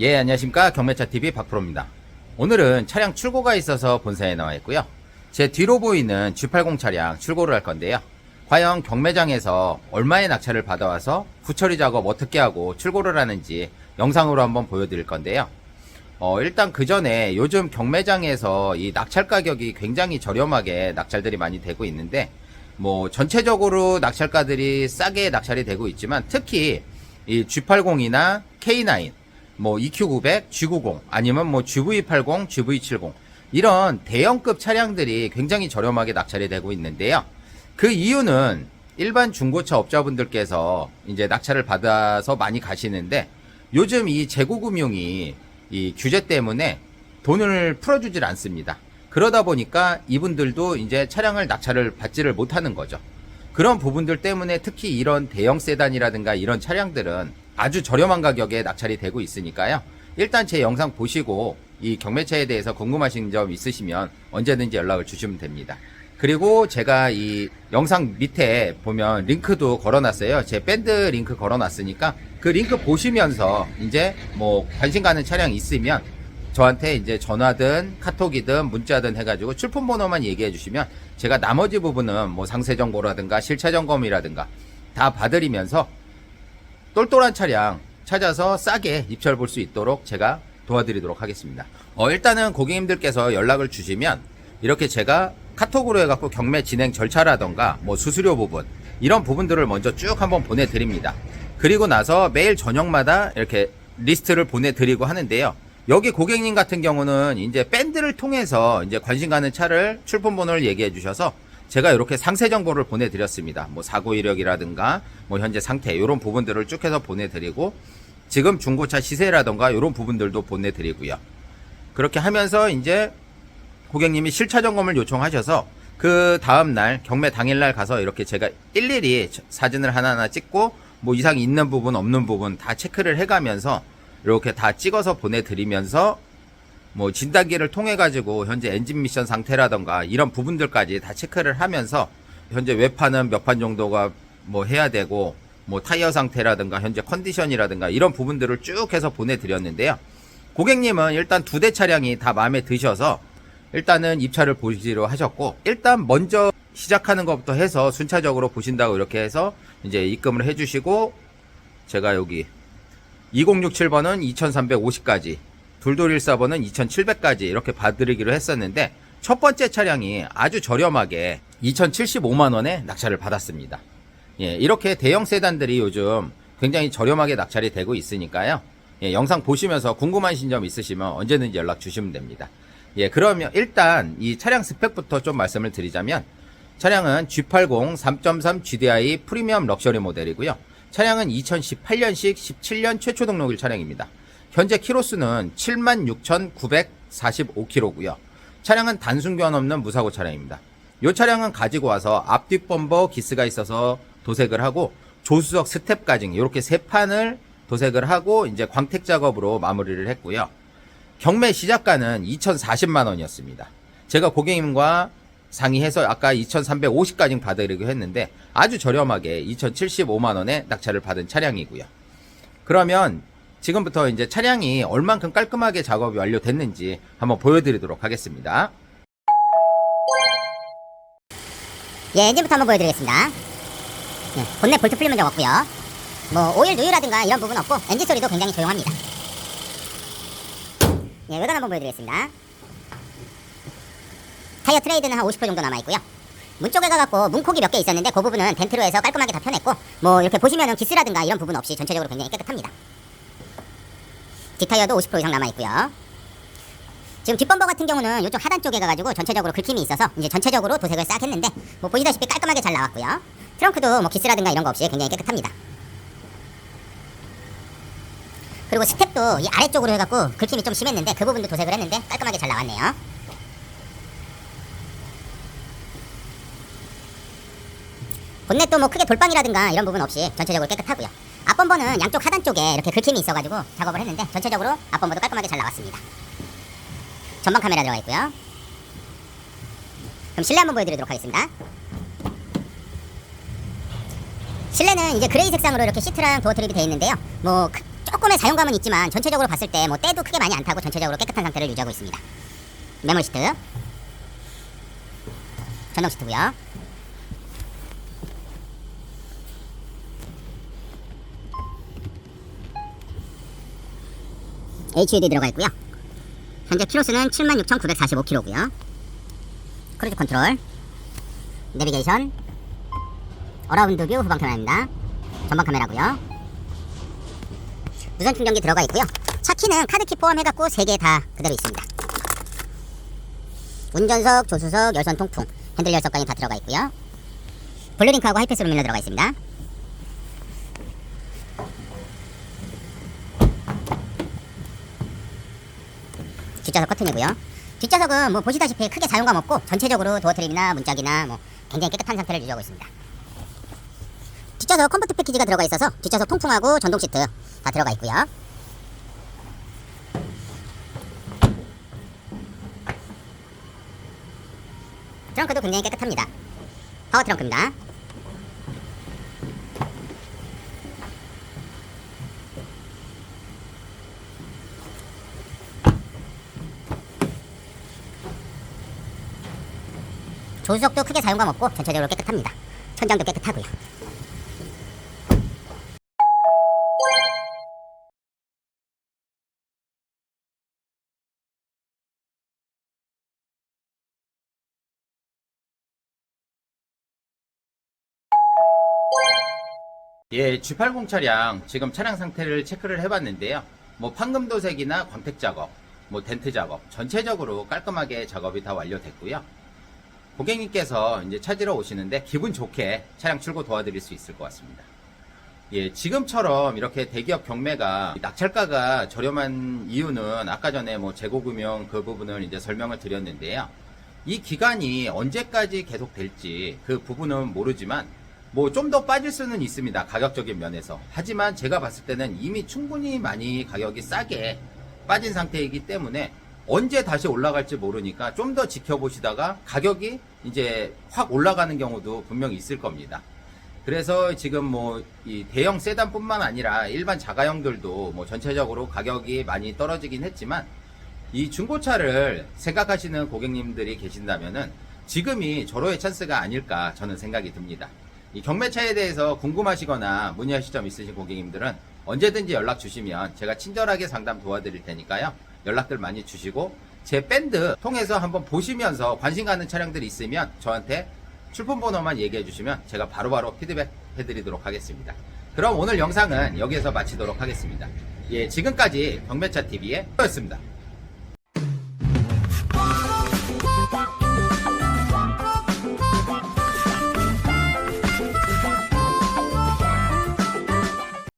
예, 안녕하십니까. 경매차TV 박프로입니다. 오늘은 차량 출고가 있어서 본사에 나와 있고요. 제 뒤로 보이는 G80 차량 출고를 할 건데요. 과연 경매장에서 얼마의 낙찰을 받아와서 후처리 작업 어떻게 하고 출고를 하는지 영상으로 한번 보여드릴 건데요. 어, 일단 그 전에 요즘 경매장에서 이 낙찰 가격이 굉장히 저렴하게 낙찰들이 많이 되고 있는데, 뭐, 전체적으로 낙찰가들이 싸게 낙찰이 되고 있지만, 특히 이 G80이나 K9, 뭐 EQ900, G90, 아니면 뭐 GV80, GV70, 이런 대형급 차량들이 굉장히 저렴하게 낙찰이 되고 있는데요. 그 이유는 일반 중고차 업자분들께서 이제 낙찰을 받아서 많이 가시는데 요즘 이 재고금융이 이 규제 때문에 돈을 풀어주질 않습니다. 그러다 보니까 이분들도 이제 차량을 낙찰을 받지를 못하는 거죠. 그런 부분들 때문에 특히 이런 대형 세단이라든가 이런 차량들은 아주 저렴한 가격에 낙찰이 되고 있으니까요. 일단 제 영상 보시고 이 경매차에 대해서 궁금하신 점 있으시면 언제든지 연락을 주시면 됩니다. 그리고 제가 이 영상 밑에 보면 링크도 걸어놨어요. 제 밴드 링크 걸어놨으니까 그 링크 보시면서 이제 뭐 관심 가는 차량 있으면 저한테 이제 전화든 카톡이든 문자든 해가지고 출품 번호만 얘기해 주시면 제가 나머지 부분은 뭐 상세 정보라든가 실차 점검이라든가 다 봐드리면서 똘똘한 차량 찾아서 싸게 입찰 볼 수 있도록 제가 도와드리도록 하겠습니다. 어, 일단은 고객님들께서 연락을 주시면 이렇게 제가 카톡으로 해갖고 경매 진행 절차라던가 뭐 수수료 부분 이런 부분들을 먼저 쭉 한번 보내드립니다. 그리고 나서 매일 저녁마다 이렇게 리스트를 보내드리고 하는데요. 여기 고객님 같은 경우는 이제 밴드를 통해서 이제 관심 가는 차를 출품 번호를 얘기해 주셔서 제가 이렇게 상세 정보를 보내드렸습니다. 뭐 사고 이력이라든가 뭐 현재 상태 이런 부분들을 쭉 해서 보내드리고 지금 중고차 시세라든가 이런 부분들도 보내드리고요. 그렇게 하면서 이제 고객님이 실차 점검을 요청하셔서 그 다음날 경매 당일날 가서 이렇게 제가 일일이 사진을 하나하나 찍고 뭐 이상이 있는 부분 없는 부분 다 체크를 해가면서 이렇게 다 찍어서 보내드리면서 뭐 진단기를 통해 가지고 현재 엔진 미션 상태라던가 이런 부분들까지 다 체크를 하면서 현재 외판은 몇 판 정도가 뭐 해야 되고 뭐 타이어 상태라든가 현재 컨디션이라든가 이런 부분들을 쭉 해서 보내드렸는데요. 고객님은 일단 두 대 차량이 다 마음에 드셔서 일단은 입찰을 보시기로 하셨고 일단 먼저 시작하는 것부터 해서 순차적으로 보신다고 이렇게 해서 이제 입금을 해주시고 제가 여기 2067번은 2350까지 둘돌 14번은 2700까지 이렇게 봐드리기로 했었는데 첫 번째 차량이 아주 저렴하게 2075만원에 낙찰을 받았습니다. 예, 이렇게 대형 세단들이 요즘 굉장히 저렴하게 낙찰이 되고 있으니까요. 예, 영상 보시면서 궁금하신 점 있으시면 언제든지 연락 주시면 됩니다. 예, 그러면 일단 이 차량 스펙부터 좀 말씀을 드리자면 차량은 G80 3.3 GDI 프리미엄 럭셔리 모델이고요. 차량은 2018년식 17년 최초 등록일 차량입니다. 현재 키로수는 76,945km고요. 차량은 단순견 없는 무사고 차량입니다. 이 차량은 가지고 와서 앞뒤 범버 기스가 있어서 도색을 하고 조수석 스텝 가징 이렇게 세 판을 도색을 하고 이제 광택 작업으로 마무리를 했고요. 경매 시작가는 2,040만 원이었습니다. 제가 고객님과 상의해서 아까 2,350까지 받으려고 했는데 아주 저렴하게 2,075만 원에 낙찰을 받은 차량이고요. 그러면 지금부터 이제 차량이 얼만큼 깔끔하게 작업이 완료됐는지 한번 보여드리도록 하겠습니다. 예, 엔진부터 한번 보여드리겠습니다. 예, 본넷 볼트 풀린 문제 없고요. 뭐 오일 누유라든가 이런 부분 없고 엔진 소리도 굉장히 조용합니다. 예, 외관 한번 보여드리겠습니다. 타이어 트레이드는 한 50% 정도 남아있고요. 문 쪽에 가갖고 문콕이 몇 개 있었는데 그 부분은 덴트로 해서 깔끔하게 다 펴냈고 뭐 이렇게 보시면은 기스라든가 이런 부분 없이 전체적으로 굉장히 깨끗합니다. 뒷타이어도 50% 이상 남아있고요. 지금 뒷범버 같은 경우는 이쪽 하단 쪽에 가가지고 전체적으로 긁힘이 있어서 이제 전체적으로 도색을 싹 했는데 뭐 보시다시피 깔끔하게 잘 나왔고요. 트렁크도 뭐 기스라든가 이런 거 없이 굉장히 깨끗합니다. 그리고 스텝도 이 아래쪽으로 해갖고 긁힘이 좀 심했는데 그 부분도 도색을 했는데 깔끔하게 잘 나왔네요. 본넷도 뭐 크게 돌방이라든가 이런 부분 없이 전체적으로 깨끗하고요. 앞범버는 양쪽 하단 쪽에 이렇게 긁힘이 있어가지고 작업을 했는데 전체적으로 앞범버도 깔끔하게 잘 나왔습니다. 전방 카메라 들어가 있고요. 그럼 실내 한번 보여드리도록 하겠습니다. 실내는 이제 그레이 색상으로 이렇게 시트랑 도어 트립이 되어 있는데요. 뭐 크- 조금 조금의 사용감은 있지만 전체적으로 봤을 때 뭐 때도 크게 많이 안 타고 전체적으로 깨끗한 상태를 유지하고 있습니다. 메모리 시트, 전동 시트고요. HUD 들어가 있고요. 현재 키로수는 76,945km고요. 크루즈 컨트롤, 내비게이션, 어라운드 뷰 후방 카메라입니다. 전방 카메라고요. 무선 충전기 들어가 있고요. 차 키는 카드키 포함해갖고 3개 다 그대로 있습니다. 운전석, 조수석, 열선 통풍, 핸들 열선까지 다 들어가 있고요. 블루링크하고 하이패스 루밀러 들어가 있습니다. 뒷좌석 커튼이고요. 뒷좌석은 뭐 보시다시피 크게 사용감 없고 전체적으로 도어 트림이나 문짝이나 뭐 굉장히 깨끗한 상태를 유지하고 있습니다. 뒷좌석 컴포트 패키지가 들어가 있어서 뒷좌석 통풍하고 전동 시트 다 들어가 있고요. 트렁크도 굉장히 깨끗합니다. 파워 트렁크입니다. 조수석도 크게 사용감 없고 전체적으로 깨끗합니다. 천장도 깨끗하고요. 예, G80 차량 지금 차량 상태를 체크를 해봤는데요. 뭐 판금 도색이나 광택 작업, 뭐 덴트 작업 전체적으로 깔끔하게 작업이 다 완료됐고요. 고객님께서 이제 찾으러 오시는데 기분 좋게 차량 출고 도와드릴 수 있을 것 같습니다. 예, 지금처럼 이렇게 대기업 경매가 낙찰가가 저렴한 이유는 아까 전에 뭐 재고금융 그 부분을 이제 설명을 드렸는데요. 이 기간이 언제까지 계속될지 그 부분은 모르지만 뭐 좀 더 빠질 수는 있습니다. 가격적인 면에서. 하지만 제가 봤을 때는 이미 충분히 많이 가격이 싸게 빠진 상태이기 때문에 언제 다시 올라갈지 모르니까 좀 더 지켜보시다가 가격이 이제 확 올라가는 경우도 분명히 있을 겁니다. 그래서 지금 뭐 이 대형 세단뿐만 아니라 일반 자가용들도 뭐 전체적으로 가격이 많이 떨어지긴 했지만 이 중고차를 생각하시는 고객님들이 계신다면은 지금이 절호의 찬스가 아닐까 저는 생각이 듭니다. 이 경매차에 대해서 궁금하시거나 문의하실 점 있으신 고객님들은 언제든지 연락 주시면 제가 친절하게 상담 도와드릴 테니까요. 연락들 많이 주시고 제 밴드 통해서 한번 보시면서 관심 가는 차량들이 있으면 저한테 출품 번호만 얘기해 주시면 제가 바로 바로 피드백 해드리도록 하겠습니다. 그럼 오늘 영상은 여기에서 마치도록 하겠습니다. 예, 지금까지 경매차 TV의 였습니다.